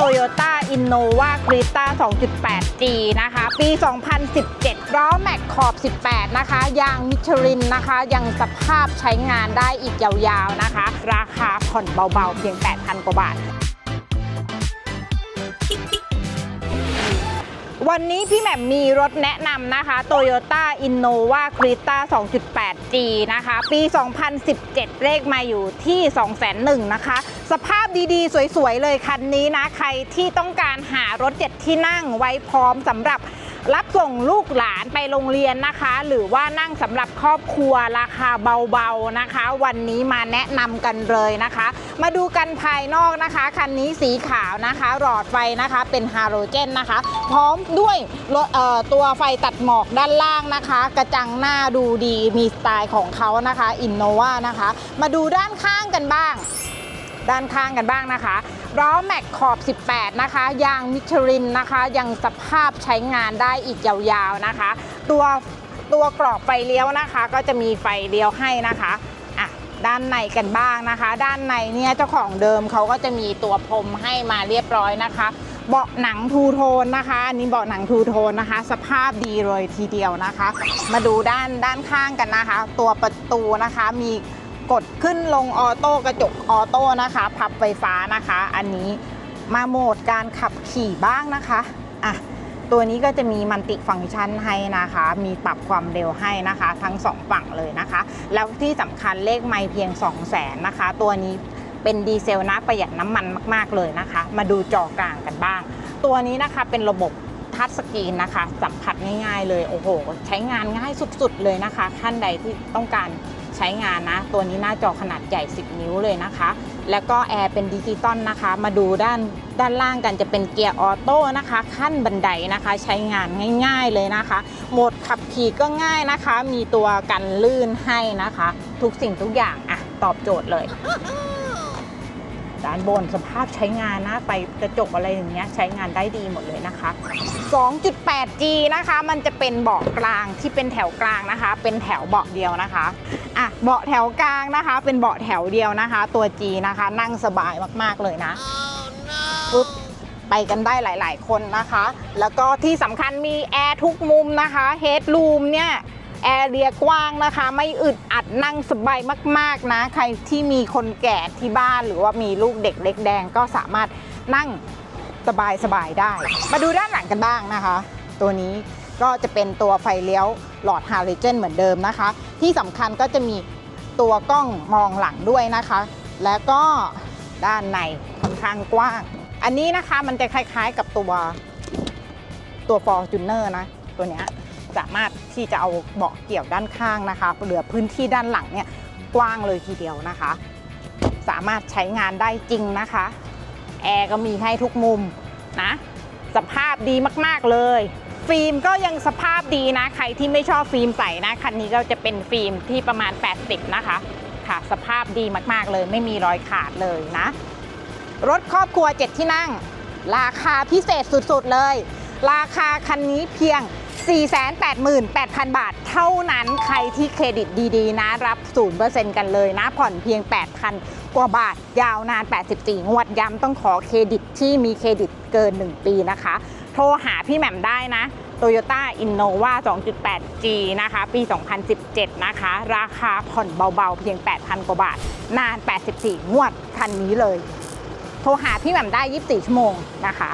Toyota Innova Creta 2.8G นะคะ ปี 2017 ล้อแม็กขอบ 18 นะคะ ยางมิชลินนะคะ ยังสภาพใช้งานได้อีกยาวๆนะคะ ราคาผ่อนเบาๆ เพียง 8,000 กว่าบาท วันนี้พี่แหม่มมีรถแนะนำนะคะ Toyota Innova c r i t a 2.8G นะคะ ปี 2017 เลขมาอยู่ที่ 201,000นะคะ สภาพดีๆ สวยๆ เลยคันนี้นะ ใครที่ต้องการหารถเจ็ดที่นั่งไว้พร้อมสำหรับ รับส่งลูกหลานไปโรงเรียนนะคะ หรือว่านั่งสำหรับครอบครัวราคาเบาๆนะคะ วันนี้มาแนะนำกันเลยนะคะ มาดูกันภายนอกนะคะ คันนี้สีขาวนะคะ หลอดไฟนะคะเป็นฮาโลเจนนะคะ พร้อมด้วยตัวไฟตัดหมอกด้านล่างนะคะ กระจังหน้าดูดีมีสไตล์ของเขานะคะอินโนวานะคะ มาดูด้านข้างกันบ้าง ด้านข้างกันบ้างนะคะ ล้อแม็กขอบ 18 นะคะ ยางมิชลินนะคะ ยังสภาพใช้งานได้อีกยาวๆนะคะ ตัวตัวกรอบไฟเลี้ยวนะคะ ก็จะมีไฟเลี้ยวให้นะคะอะด้านในกันบ้างนะคะ ด้านในเนี่ยเจ้าของเดิมเขาก็จะมีตัวพรมให้มาเรียบร้อยนะคะ เบาะหนังทูโทนนะคะอันนี้เบาะหนังทูโทนนะคะ สภาพดีเลยทีเดียวนะคะ มาดูด้านด้านข้างกันนะคะ ตัวประตูนะคะมี กดขึ้นลงออโต้กระจกออโต้นะคะ พับไฟฟ้านะคะ อันนี้มาโหมดการขับขี่บ้างนะคะอะตัวนี้ก็จะมีมัลติฟังก์ชันให้นะคะ มีปรับความเร็วให้นะคะ ทั้งสองฝั่งเลยนะคะ แล้วที่สำคัญเลขไม่เพียง 2 0 0 0 0 0นะคะ ตัวนี้เป็นดีเซลนะประหยัดน้ำมันมาก ๆ เลยนะคะ มาดูจอกลางกันบ้าง ตัวนี้นะคะเป็นระบบทัชสกรีนนะคะ สัมผัสง่าย ๆ เลย โอ้โห ใช้งานง่ายสุด ๆ เลยนะคะท่านใดที่ต้องการ ใช้งานนะ ตัวนี้หน้าจอขนาดใหญ่ 10 นิ้วเลยนะคะ แล้วก็แอร์เป็นดิจิตอลนะคะ มาดูด้านด้านล่างกันจะเป็นเกียร์ออโต้นะคะ ขั้นบันไดนะคะ ใช้งานง่าย ๆเลยนะคะ โหมดขับขี่ก็ง่ายนะคะ มีตัวกันลื่นให้นะคะ ทุกสิ่งทุกอย่างอะตอบโจทย์เลย ด้านบนสภาพใช้งานนะไฟกระจกอะไรอย่างเงี้ยใช้งานได้ดีหมดเลยนะคะ 2.8G นะคะ มันจะเป็นเบาะกลางที่เป็นแถวกลางนะคะ เป็นแถวเบาะเดียวนะคะอะเบาะแถวกลางนะคะ เป็นเบาะแถวเดียวนะคะ ตัว G นะคะ นั่งสบายมากๆเลยนะปุ๊บไปกันได้หลาย ๆ คนนะคะ แล้วก็ที่สำคัญมีแอร์ทุกมุมนะคะเฮดรูมเนี่ย แอร์เรียกว้างนะคะ ไม่อึดอัดนั่งสบายมากๆนะ ใครที่มีคนแก่ที่บ้านหรือว่ามีลูกเด็กเล็กแดงก็สามารถนั่งสบายสบายๆได้ มาดูด้านหลังกันบ้างนะคะ ตัวนี้ก็จะเป็นตัวไฟเลี้ยวหลอดฮาริเจนเหมือนเดิมนะคะ ที่สำคัญก็จะมีตัวกล้องมองหลังด้วยนะคะ แล้วก็ด้านในค่อนข้างกว้าง อันนี้นะคะมันจะคล้ายๆกับตัวตัว Fortuner นะ ตัวเนี้ย สามารถที่จะเอาเบาะเกี่ยวด้านข้างนะคะ เหลือพื้นที่ด้านหลังเนี่ยกว้างเลยทีเดียวนะคะ สามารถใช้งานได้จริงนะคะแอร์ก็มีให้ทุกมุมนะสภาพดีมากๆเลย ฟิล์มก็ยังสภาพดีนะ ใครที่ไม่ชอบฟิล์มใสนะคันนี้ก็จะเป็นฟิล์มที่ประมาณ 80 นะคะ ค่ะ สภาพดีมากๆเลย ไม่มีรอยขาดเลยนะ รถครอบครัว 7 ที่นั่ง ราคาพิเศษสุดๆเลย ราคาคันนี้เพียง 488,000 บาท เท่านั้นใครที่เครดิตดีๆ นะ รับ 0%กันเลยนะ ผ่อนเพียง 8,000 กว่าบาท ยาวนาน 84 งวดย้ำต้องขอเครดิตที่มีเครดิตเกิน 1 ปีนะคะ โทรหาพี่แหม่มได้นะ Toyota Innova 2.8G นะคะ ปี 2017 นะคะ ราคาผ่อนเบาๆ เพียง 8,000 กว่าบาท นาน 84 งวด คันนี้เลย โทรหาพี่แหม่มได้ 24 ชั่วโมงนะคะ